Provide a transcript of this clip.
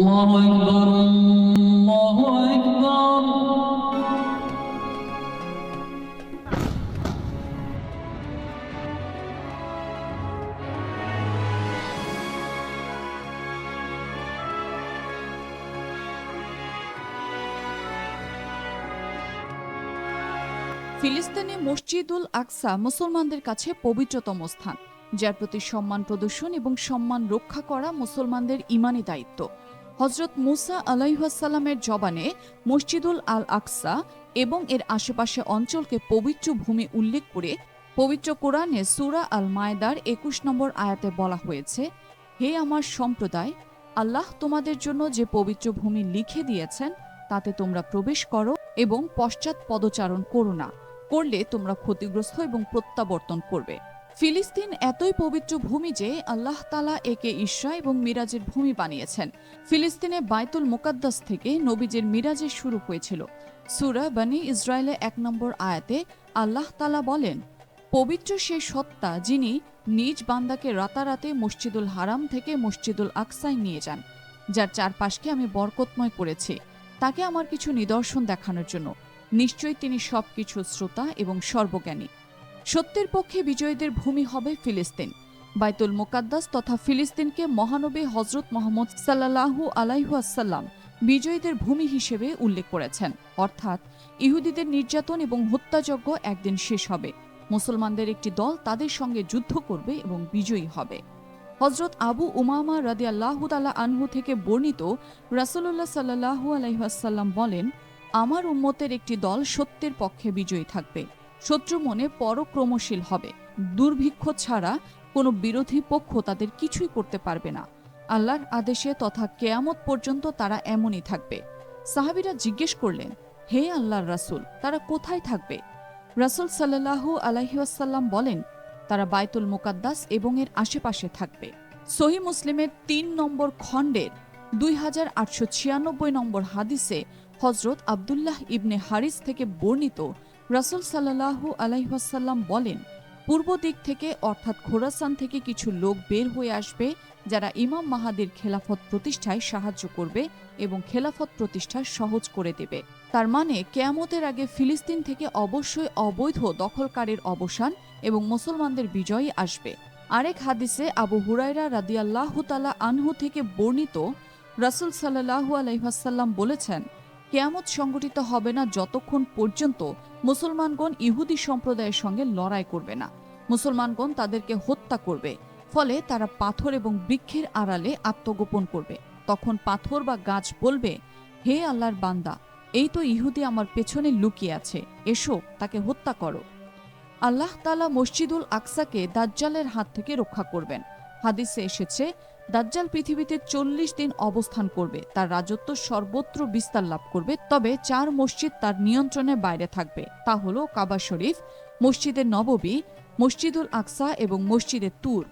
الله أكبر الله أكبر ফিলিস্তিনে মসজিদুল আকসা মুসলমানদের কাছে পবিত্রতম স্থান যার প্রতি সম্মান প্রদর্শন এবং সম্মান রক্ষা করা মুসলমানদের ইমানি দায়িত্ব হজরত মুসা আলাইহাসাল্লামের জবানে মসজিদুল আল আকসা এবং এর আশেপাশে অঞ্চলকে পবিত্র ভূমি উল্লেখ করে পবিত্র কোরআনে সুরা আল মায়দার একুশ নম্বর আয়াতে বলা হয়েছে, হে আমার সম্প্রদায়, আল্লাহ তোমাদের জন্য যে পবিত্র ভূমি লিখে দিয়েছেন, তাতে তোমরা প্রবেশ করো এবং পশ্চাৎ পদচারণ করো না, করলে তোমরা ক্ষতিগ্রস্ত এবং প্রত্যাবর্তন করবে। ফিলিস্তিন এতই পবিত্র ভূমি যে আল্লাহ তালা একে ইসরা এবং মিরাজের ভূমি বানিয়েছেন। ফিলিস্তিনে বাইতুল মুকাদ্দাস থেকে নবীজের মিরাজের শুরু হয়েছিল। সুরা বানি ইসরায়েলে এক নম্বর আয়াতে আল্লাহ তালা বলেন, পবিত্র সে সত্তা যিনি নিজ বান্দাকে রাতারাতে মসজিদুল হারাম থেকে মসজিদুল আকসায় নিয়ে যান, যার চারপাশকে আমি বরকতময় করেছি। তাকে আমার কিছু নিদর্শন দেখানোর জন্য। নিশ্চয়ই তিনি সবকিছু শ্রোতা এবং সর্বজ্ঞানী। সত্যের পক্ষে বিজয়ীদের ভূমি হবে ফিলিস্তিন। বাইতুল মোকাদ্দাস তথা ফিলিস্তিনকে মহানবী হজরত মোহাম্মদ সাল্লাহু আলাইহাসাল্লাম বিজয়ীদের ভূমি হিসেবে উল্লেখ করেছেন। অর্থাৎ ইহুদিদের নির্যাতন এবং হত্যাযজ্ঞ একদিন শেষ হবে। মুসলমানদের একটি দল তাদের সঙ্গে যুদ্ধ করবে এবং বিজয়ী হবে। হজরত আবু উমামা রাদি আল্লাহতালা আনহু থেকে বর্ণিত রাসুল্লাহ সাল্লাহু আলাইহাসাল্লাম বলেন, আমার উম্মতের একটি দল সত্যের পক্ষে বিজয়ী থাকবে। শত্রু মনে পরক্রমশীল হবে। দুর্ভিক্ষ ছাড়া কোনো বিরোধী পক্ষ তাদের কিছুই করতে পারবে না। আল্লাহর আদেশে তথা কেয়ামত পর্যন্ত তারা এমনই থাকবে। সাহাবিরা জিজ্ঞেস করলেন, হে আল্লাহর রাসূল, তারা কোথায় থাকবে? রাসূল সাল্লাহু আলাইহাসাল্লাম বলেন, তারা বাইতুল মুকাদ্দাস এবং এর আশেপাশে থাকবে। সহি মুসলিমের তিন নম্বর খণ্ডের দুই হাজার আটশো ছিয়ানব্বই নম্বর হাদিসে হজরত আবদুল্লাহ ইবনে হারিস থেকে বর্ণিত রাসুল সাল্লাহু আলাইহাসাল্লাম বলেন, পূর্ব দিক থেকে অর্থাৎ খোরাসান থেকে কিছু লোক বের হয়ে আসবে যারা ইমাম মাহাদির খেলাফত প্রতিষ্ঠায় সাহায্য করবে এবং খেলাফত প্রতিষ্ঠা সহজ করে দেবে। তার মানে কেয়ামতের আগে ফিলিস্তিন থেকে অবশ্যই অবৈধ দখলকারীর অবসান এবং মুসলমানদের বিজয়ই আসবে। আরেক হাদিসে আবু হুরাইরা রাদিয়াল্লাহু তালা আনহু থেকে বর্ণিত, রাসুল সাল্লাহু আলাইহাসাল্লাম বলেছেন কেয়ামত সংগঠিত হবে না যতক্ষণ পর্যন্ত মুসলমানগণ ইহুদি সম্প্রদায়ের সঙ্গে লড়াই করবে না। মুসলমানগণ তাদেরকে হত্যা করবে, ফলে তারা পাথর এবং বৃক্ষের আড়ালে আত্মগোপন করবে। তখন পাথর বা গাছ বলবে, হে আল্লাহর বান্দা, এই তো ইহুদি আমার পেছনে লুকিয়ে আছে, এসো, তাকে হত্যা করো। আল্লাহ তালা মসজিদুল আকসাকে দাজ্জালের হাত থেকে রক্ষা করবেন। হাদিসে এসেছে দাজ্জাল পৃথিবীতে চল্লিশ দিন অবস্থান করবে, তার রাজত্ব সর্বত্র বিস্তার লাভ করবে, তবে চার মসজিদ তার নিয়ন্ত্রণের বাইরে থাকবে, তা হল কাবা শরীফ মসজিদের নববী মসজিদুল আকসা এবং মসজিদে তুর।